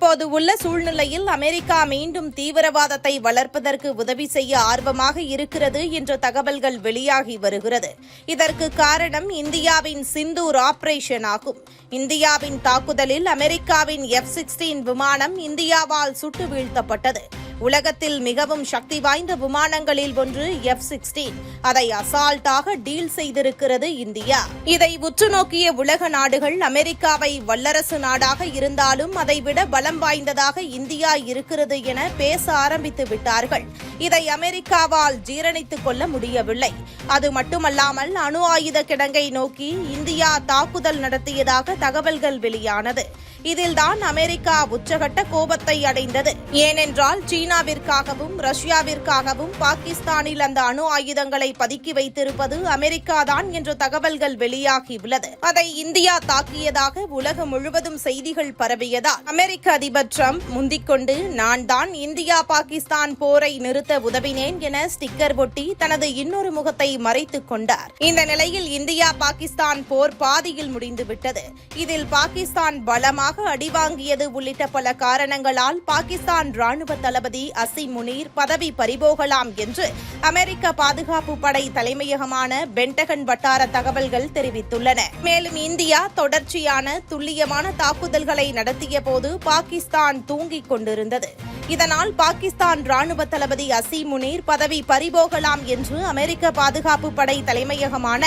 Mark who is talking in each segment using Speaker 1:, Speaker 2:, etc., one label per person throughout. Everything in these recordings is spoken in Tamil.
Speaker 1: தற்போது உள்ள சூழ்நிலையில் அமெரிக்கா மீண்டும் தீவிரவாதத்தை வளர்ப்பதற்கு உதவி செய்ய ஆர்வமாக இருக்கிறது என்ற தகவல்கள் வெளியாகி வருகிறது. இதற்கு காரணம் இந்தியாவின் சிந்தூர் ஆபரேஷன் ஆகும். இந்தியாவின் தாக்குதலில் அமெரிக்காவின் எஃப் சிக்ஸ்டீன் விமானம் இந்தியாவால் சுட்டு வீழ்த்தப்பட்டது. உலகத்தில் மிகவும் சக்தி வாய்ந்த விமானங்களில் ஒன்று எஃப் சிக்ஸ்டீன் அதை அசால்ட்டாக டீல் செய்திருக்கிறது இந்தியா. இதை உற்று நோக்கிய உலக நாடுகள் அமெரிக்காவை வல்லரசு நாடாக இருந்தாலும் அதைவிட பலம் வாய்ந்ததாக இந்தியா இருக்கிறது என பேச ஆரம்பித்து விட்டார்கள். இதை அமெரிக்காவால் ஜீரணித்துக் கொள்ள முடியவில்லை. அது மட்டுமல்லாமல் அணு ஆயுத கிடங்கை நோக்கி இந்தியா தாக்குதல் நடத்தியதாக தகவல்கள் வெளியானது. இதில்தான் அமெரிக்கா உச்சகட்ட கோபத்தை அடைந்தது. ஏனென்றால் சீனாவிற்காகவும் ரஷ்யாவிற்காகவும் பாகிஸ்தானில் அந்த அணு ஆயுதங்களை பதுக்கி வைத்திருப்பது அமெரிக்கா தான் என்ற தகவல்கள் வெளியாகியுள்ளது அதை இந்தியா தாக்கியதாக உலகம் முழுவதும் செய்திகள் பரவியதால் அமெரிக்க அதிபர் ட்ரம்ப் முந்திக்கொண்டு நான் தான் இந்தியா பாகிஸ்தான் போரை நிறுத்த உதவினேன் என ஸ்டிக்கர் ஒட்டி தனது இன்னொரு முகத்தை மறைத்துக் கொண்டார். இந்த நிலையில் இந்தியா பாகிஸ்தான் போர் பாதியில் முடிந்துவிட்டது. இதில் பாகிஸ்தான் பலமாக அடிவாங்கியது உள்ளிட்ட பல காரணங்களால் பாகிஸ்தான் ராணுவ தளபதி அசிம் முனீர் பதவி பறிபோகலாம் என்று அமெரிக்க பாதுகாப்பு படை தலைமையகமான பென்டகன் வட்டார தகவல்கள் தெரிவித்துள்ளன. மேலும் இந்தியா தொடர்ச்சியான துல்லியமான தாக்குதல்களை நடத்திய போது பாகிஸ்தான் தூங்கிக் கொண்டிருந்தது. இதனால் பாகிஸ்தான் ராணுவ தளபதி அசீம் முனீர் பதவி பறிபோகலாம் என்று அமெரிக்க பாதுகாப்பு படை தலைமையகமான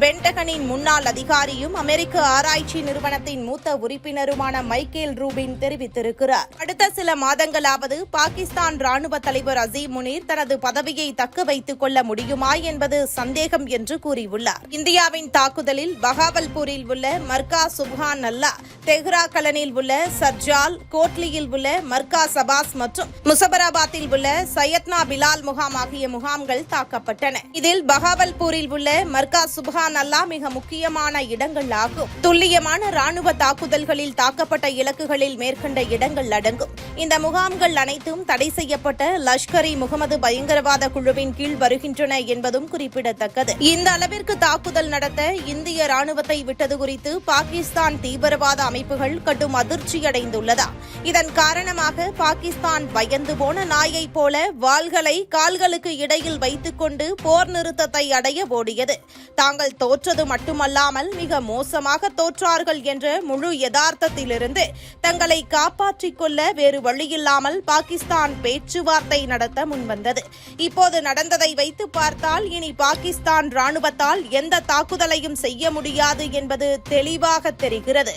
Speaker 1: பென்டகனின் முன்னாள் அதிகாரியும் அமெரிக்க ஆராய்ச்சி நிறுவனத்தின் மூத்த உறுப்பினருமான மைக்கேல் ரூபின் தெரிவித்திருக்கிறார். அடுத்த சில மாதங்களாவது பாகிஸ்தான் ராணுவ தலைவர் அசீம் முனீர் தனது பதவியை தக்க வைத்துக் கொள்ள முடியுமா என்பது சந்தேகம் என்று கூறியுள்ளார். இந்தியாவின் தாக்குதலில் பகாவல்பூரில் உள்ள மர்கா சுப்ஹான் அல்லா தெஹ்ரா கலனில் உள்ள சர்ஜால் கோட்லியில் உள்ள மர்கா சபாஸ் மற்றும் முசபராபாத்தில் உள்ள சையத்னா பிலால் முகாம் ஆகிய முகாம்கள் தாக்கப்பட்டன. இதில் பகாவல்பூரில் உள்ள மர்கா சுப்ஹான் அல்லா மிக முக்கியமான இடங்கள் ஆகும். துல்லியமான ராணுவ தாக்குதல்களில் தாக்கப்பட்ட இலக்குகளில் மேற்கண்ட இடங்கள் அடங்கும். இந்த முகாம்கள் அனைத்தும் தடை செய்யப்பட்ட லஷ்கர் இ முகமது பயங்கரவாத குழுவின் கீழ் வருகின்றன என்பதும் குறிப்பிடத்தக்கது. இந்த அளவிற்கு தாக்குதல் நடத்த இந்திய ராணுவத்தை விட்டது குறித்து பாகிஸ்தான் தீவிரவாத அமைப்புகள் கடும் அதிர்ச்சியடைந்துள்ளதா? இதன் காரணமாக பாகிஸ்தான் பயந்து போன நாயைப் போல வாள்களை கால்களுக்கு இடையில் வைத்துக்கொண்டு போர் நிறுத்தத்தை அடைய ஓடியது. தாங்கள் தோற்றது மட்டுமல்லாமல் மிக மோசமாக தோற்றார்கள் என்ற முழு யதார்த்தத்திலிருந்து தங்களை காப்பாற்றிக் கொள்ள வேறு வழியில்லாமல் பாகிஸ்தான் பேச்சுவார்த்தை நடத்த முன்வந்தது. இப்போது நடந்ததை வைத்து பார்த்தால் இனி பாகிஸ்தான் ராணுவத்தால் எந்த தாக்குதலையும் செய்ய முடியாது என்பது தெளிவாக தெரிகிறது.